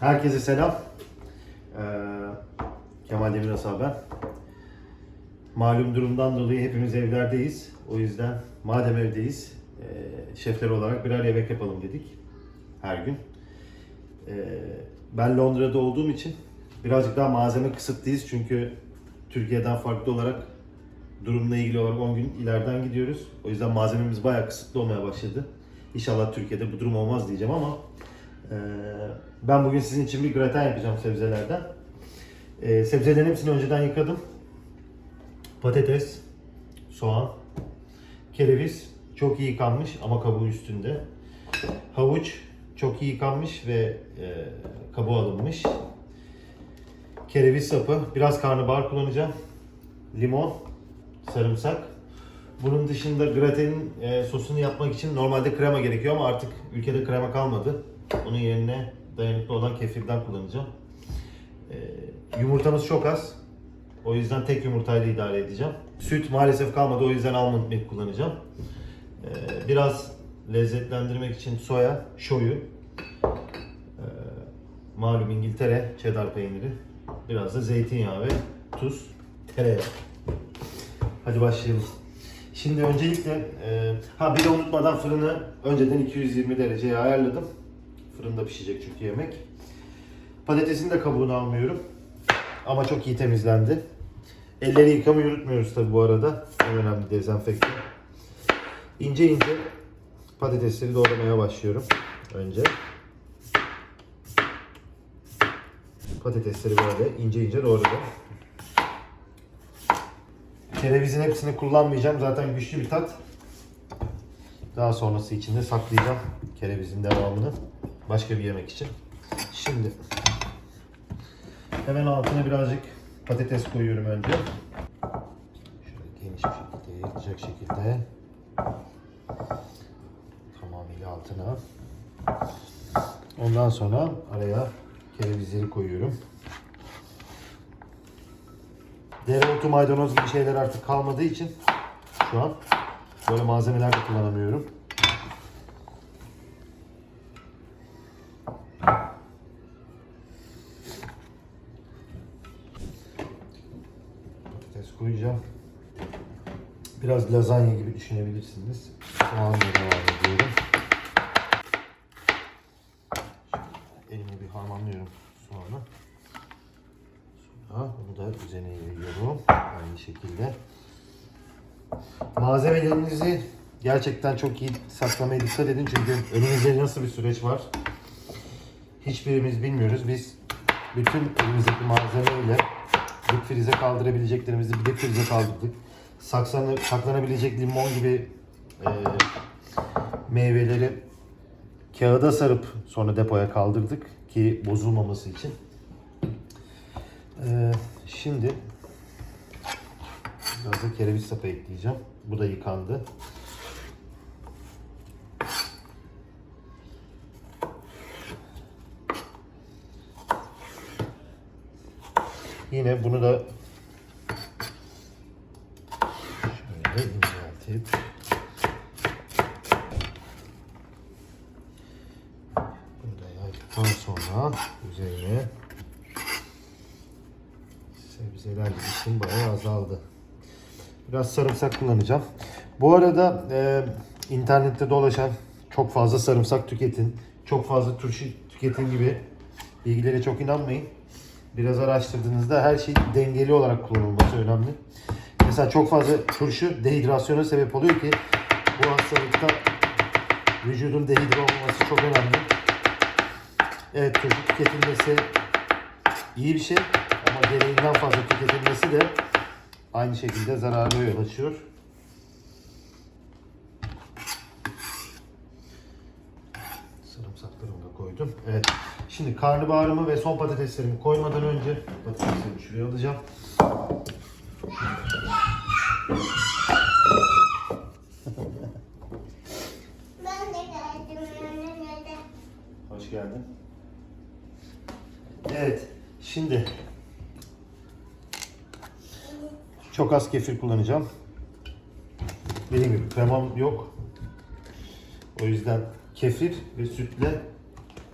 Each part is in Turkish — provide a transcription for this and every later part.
Herkese selam. Ee, Kemal Demirasal ben. Malum durumdan dolayı hepimiz evlerdeyiz. O yüzden madem evdeyiz, e, şefler olarak birer yemek yapalım dedik. Her gün. Ee, ben Londra'da olduğum için birazcık daha malzeme kısıtlıyız. Çünkü Türkiye'den farklı olarak durumla ilgili olarak 10 gün ileriden gidiyoruz. O yüzden malzememiz bayağı kısıtlı olmaya başladı. İnşallah Türkiye'de bu durum olmaz diyeceğim ama ee, ben bugün sizin için bir graten yapacağım sebzelerden. Ee, sebzelerin hepsini önceden yıkadım. Patates, soğan, kereviz çok iyi yıkanmış ama kabuğu üstünde. Havuç çok iyi yıkanmış ve e, kabuğu alınmış. Kereviz sapı, biraz karnabahar kullanacağım. Limon, sarımsak. Bunun dışında gratenin e, sosunu yapmak için normalde krema gerekiyor ama artık ülkede krema kalmadı. Onun yerine dayanıklı olan kefirden kullanacağım. E, yumurtamız çok az. O yüzden tek yumurtayla idare edeceğim. Süt maalesef kalmadı o yüzden almond milk kullanacağım. E, biraz lezzetlendirmek için soya, shoyu, e, malum İngiltere cheddar peyniri, biraz da zeytinyağı ve tuz, tereyağı. Hadi başlayalım. Şimdi öncelikle e, ha bir de unutmadan fırını önceden 220 dereceye ayarladım. Fırında pişecek çünkü yemek. Patatesin de kabuğunu almıyorum. Ama çok iyi temizlendi. Elleri yıkamayı unutmuyoruz tabi bu arada. En önemli dezenfektan. İnce ince patatesleri doğramaya başlıyorum önce. Patatesleri böyle ince ince doğradım. Kerevizin hepsini kullanmayacağım. Zaten güçlü bir tat. Daha sonrası için de saklayacağım kerevizin devamını. Başka bir yemek için. Şimdi hemen altına birazcık patates koyuyorum önce. Şöyle geniş bir şekilde yayılacak şekilde. Tamamıyla altına. Ondan sonra araya kerevizleri koyuyorum. Dereotu, maydanoz gibi şeyler artık kalmadığı için şu an böyle malzemeler de kullanamıyorum. Patates koyacağım. Biraz lazanya gibi düşünebilirsiniz. Soğanla devam ediyorum. Elimle bir harmanlıyorum soğanı. Sonra bunu da üzerine yayıyorum. Aynı şekilde. Malzemelerinizi gerçekten çok iyi saklamaya dikkat edin çünkü önümüzde nasıl bir süreç var. Hiçbirimiz bilmiyoruz. Biz bütün elimizdeki malzemeyle dip frize kaldırabileceklerimizi bir dip frize kaldırdık. Saksanı, saklanabilecek limon gibi e, meyveleri kağıda sarıp sonra depoya kaldırdık ki bozulmaması için. Ee, şimdi biraz da kereviz sapı ekleyeceğim. Bu da yıkandı. Yine bunu da şöyle inceltip bunu da yaydıktan sonra üzerine sebzeler işim bayağı azaldı. Biraz sarımsak kullanacağım. Bu arada e, internette dolaşan çok fazla sarımsak tüketin, çok fazla turşu tüketin gibi bilgilere çok inanmayın. Biraz araştırdığınızda her şey dengeli olarak kullanılması önemli. Mesela çok fazla turşu dehidrasyona sebep oluyor ki bu hastalıkta vücudun dehidre olmaması çok önemli. Evet turşu tüketilmesi iyi bir şey ama gereğinden fazla tüketilmesi de aynı şekilde zararlı yol açıyor. Sarımsaklarımı da koydum. Evet. Şimdi karnabaharımı ve son patateslerimi koymadan önce patateslerimi şuraya alacağım. Hoş geldin. Evet. Şimdi çok az kefir kullanacağım. Dediğim gibi kremam yok. O yüzden kefir ve sütle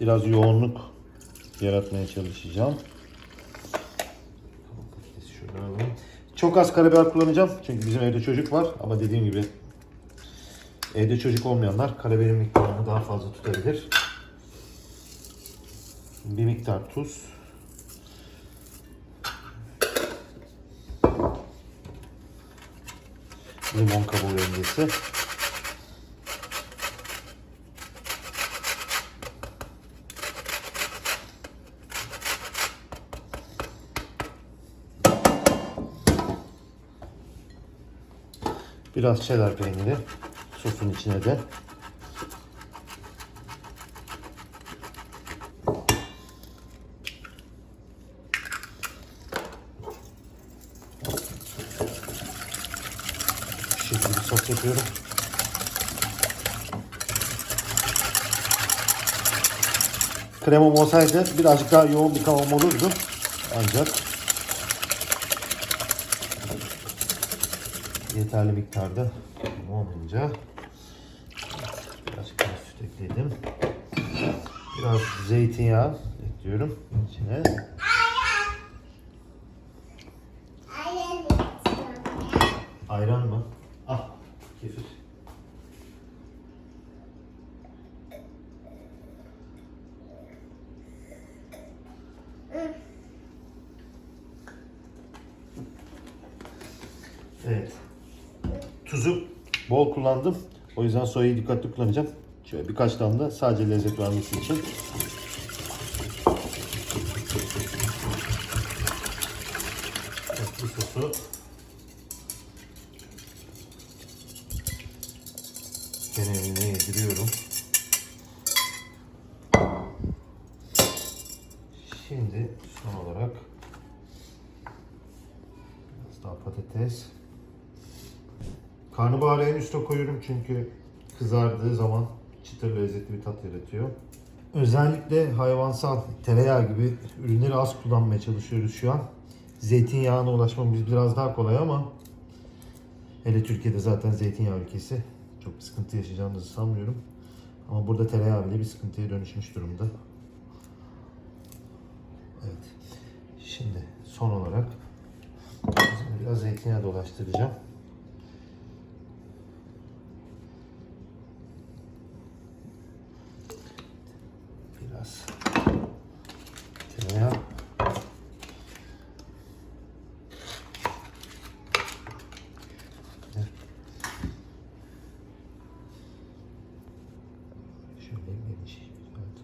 biraz yoğunluk yaratmaya çalışacağım. Çok az karabiber kullanacağım. Çünkü bizim evde çocuk var. Ama dediğim gibi evde çocuk olmayanlar karabiberin miktarını daha fazla tutabilir. Bir miktar tuz. Limon kabuğu rendesi. Biraz cheddar peyniri sosun içine de. Şekilde sos yapıyorum. Kremam olsaydı birazcık daha yoğun bir kıvam olurdu. Ancak yeterli miktarda olmayınca birazcık daha süt ekledim. Biraz zeytinyağı ekliyorum içine. Kullandım. O yüzden soyayı dikkatli kullanacağım. Şöyle birkaç damla sadece lezzet vermesi için. Evet, bu sosu kenarına yediriyorum. Şimdi son olarak biraz daha patates. Karnabaharı en üste koyuyorum çünkü kızardığı zaman çıtır lezzetli bir tat yaratıyor. Özellikle hayvansal tereyağı gibi ürünleri az kullanmaya çalışıyoruz şu an. Zeytinyağına ulaşmamız biraz daha kolay ama hele Türkiye'de zaten zeytinyağı ülkesi. Çok bir sıkıntı yaşayacağımızı sanmıyorum. Ama burada tereyağı bile bir sıkıntıya dönüşmüş durumda. Evet. Şimdi son olarak biraz zeytinyağı dolaştıracağım. Biraz tereyağı. Şöyle geniş. Evet.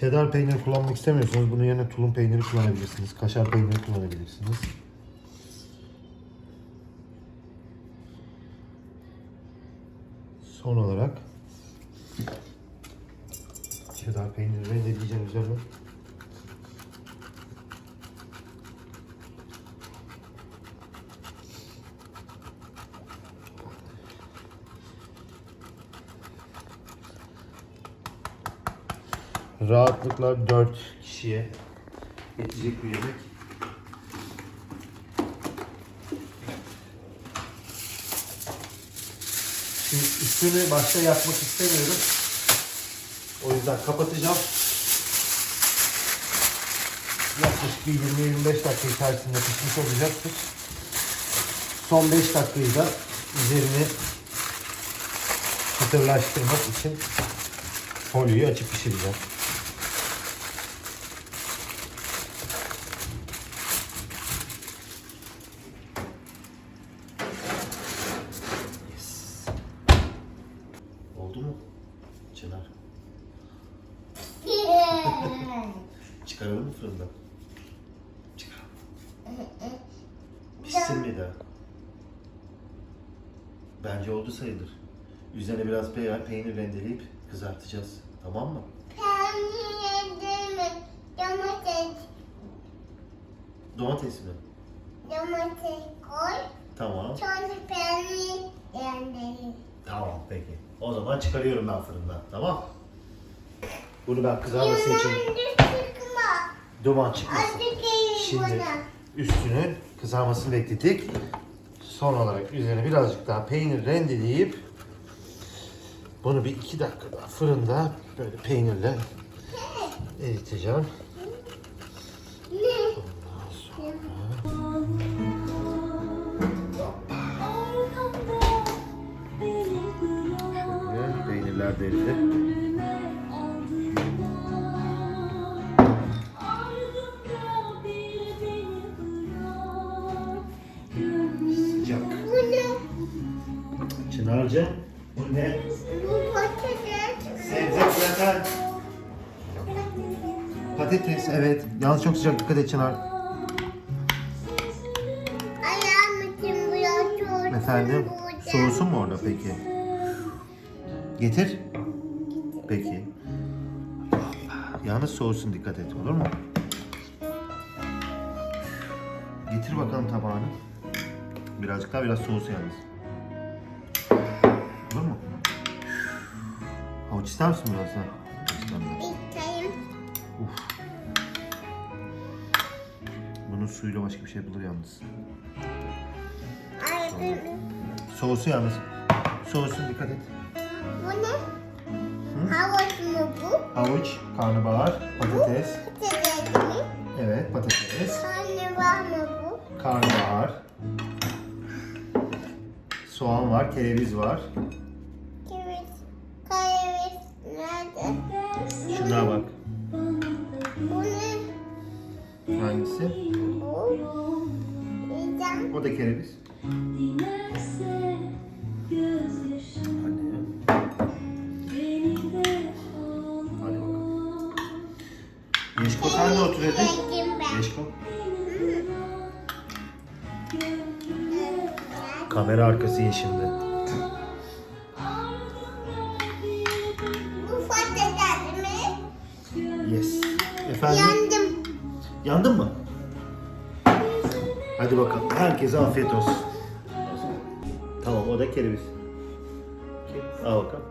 Cheddar peyniri kullanmak istemiyorsanız bunun yerine tulum peyniri kullanabilirsiniz. Kaşar peyniri kullanabilirsiniz. Son olarak cheddar peyniri rendeleyeceğim üzerine. Rahatlıkla 4 kişiye yetecek bir yemek. Şimdi üstünü başta yakmak istemiyorum. O yüzden kapatacağım. Yaklaşık bir 20-25 dakika içerisinde pişmiş olacaktır. Son 5 dakikayı da üzerini çıtırlaştırmak için folyoyu açıp pişireceğim. Yes. Oldu mu? Çınar. Çıkaralım mı fırından? Çıkaralım. Pişsin mi daha? Bence oldu sayılır. Üzerine biraz pe- peynir rendeleyip kızartacağız. Tamam mı? Peynir yedim. Domates. Domates mi? Domates koy. Tamam. Sonra peynir yendim. Tamam peki. O zaman çıkarıyorum ben fırından. Tamam. Bunu ben kızarması için. Duman çıkmasın. Şimdi üstünün kızarmasını bekledik. Son olarak üzerine birazcık daha peynir rendeleyip bunu bir iki dakika daha fırında böyle peynirle eriteceğim. Peynirler de Çınar'cığım bu ne? Bu patates. Sebze kraker. Patates evet. Yalnız çok sıcak dikkat et Çınar. Ayağım için biraz soğuk. Efendim soğusun mu orada peki? Getir. Peki. Yalnız soğusun dikkat et olur mu? Getir bakalım tabağını. Birazcık daha biraz soğusun yalnız. Havuç ister misin biraz daha? İstemem. İsteyim. Bunun suyuyla başka bir şey yapılır yalnız. Ay, benim. Soğusun yalnız. Soğusun dikkat et. Bu ne? Havuç mu bu? Havuç, karnabahar, patates. Patates mi? Evet patates. Karnabahar mı bu? Karnabahar. Soğan var, kereviz var. Şuna bak. Bu ne? Hangisi? Bu. O da kereviz. Yeşko sen de otur hadi. Yeşko. Kamera arkası ye Efendim? Yandım. Yandın mı? Hadi bakalım. Herkese afiyet olsun. Tamam o da kereviz. Al bakalım.